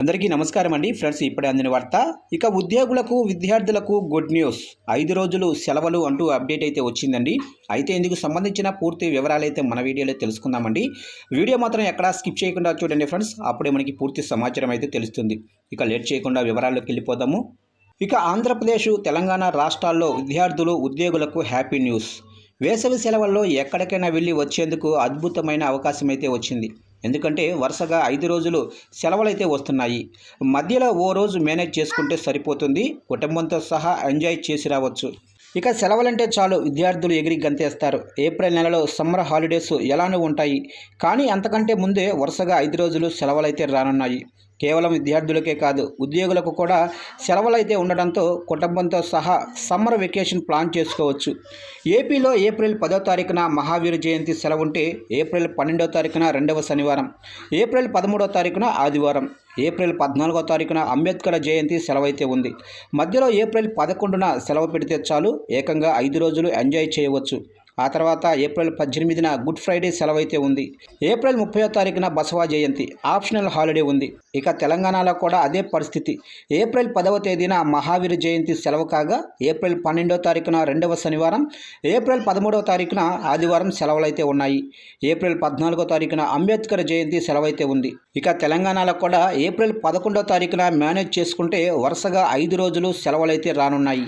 అందరికీ నమస్కారం అండి. ఫ్రెండ్స్ ఇప్పుడే అందిన వార్త. ఇక ఉద్యోగులకు విద్యార్థులకు గుడ్ న్యూస్ ఐదు రోజులు సెలవులు అంటూ అప్డేట్ అయితే వచ్చిందండి. అయితే ఇందుకు సంబంధించిన పూర్తి వివరాలు అయితే మన వీడియోలో తెలుసుకుందామండి. వీడియో మాత్రం ఎక్కడా స్కిప్ చేయకుండా చూడండి ఫ్రెండ్స్. అప్పుడే మనకి పూర్తి సమాచారం అయితే తెలుస్తుంది. ఇక లేట్ చేయకుండా వివరాల్లోకి వెళ్ళిపోదాము. ఇక ఆంధ్రప్రదేశ్ తెలంగాణ రాష్ట్రాల్లో విద్యార్థులు ఉద్యోగులకు హ్యాపీ న్యూస్ వేసవి సెలవుల్లో ఎక్కడికైనా వెళ్ళి వచ్చేందుకు అద్భుతమైన అవకాశం అయితే వచ్చింది. ఎందుకంటే వరుసగా ఐదు రోజులు సెలవులైతే వస్తున్నాయి. మధ్యలో ఓ రోజు మేనేజ్ చేసుకుంటే సరిపోతుంది. కుటుంబంతో సహా ఎంజాయ్ చేసి రావచ్చు. ఇక సెలవులంటే చాలు విద్యార్థులు ఎగిరి గంతేస్తారు. ఏప్రిల్ నెలలో సమ్మర్ హాలిడేస్ ఎలానూ ఉంటాయి. కానీ అంతకంటే ముందే వరుసగా ఐదు రోజులు సెలవులైతే రానున్నాయి. కేవలం విద్యార్థులకే కాదు ఉద్యోగులకు కూడా సెలవులైతే ఉండడంతో కుటుంబంతో సహా సమ్మర్ వెకేషన్ ప్లాన్ చేసుకోవచ్చు. ఏపీలో ఏప్రిల్ పదో తారీఖున మహావీర జయంతి సెలవు ఉంటే ఏప్రిల్ పన్నెండో తారీఖున రెండవ శనివారం ఏప్రిల్ పదమూడో తారీఖున ఆదివారం. ఏప్రిల్ పద్నాలుగో తారీఖున అంబేద్కర్ జయంతి సెలవైతే ఉంది. మధ్యలో ఏప్రిల్ పదకొండున సెలవు పెడితే చాలు ఏకంగా ఐదు రోజులు ఎంజాయ్ చేయవచ్చు. ఆ తర్వాత ఏప్రిల్ పద్దెనిమిదిన గుడ్ ఫ్రైడే సెలవైతే ఉంది. ఏప్రిల్ ముప్పై తారీఖున బసవా జయంతి ఆప్షనల్ హాలిడే ఉంది. ఇక తెలంగాణలో కూడా అదే పరిస్థితి. ఏప్రిల్ పదవ తేదీన మహావీర జయంతి సెలవు కాగా ఏప్రిల్ పన్నెండవ తారీఖున రెండవ శనివారం ఏప్రిల్ పదమూడవ తారీఖున ఆదివారం సెలవులైతే ఉన్నాయి. ఏప్రిల్ పద్నాలుగో తారీఖున అంబేద్కర్ జయంతి సెలవైతే ఉంది. ఇక తెలంగాణలో కూడా ఏప్రిల్ పదకొండవ తారీఖున మేనేజ్ చేసుకుంటే వరుసగా ఐదు రోజులు సెలవులైతే రానున్నాయి.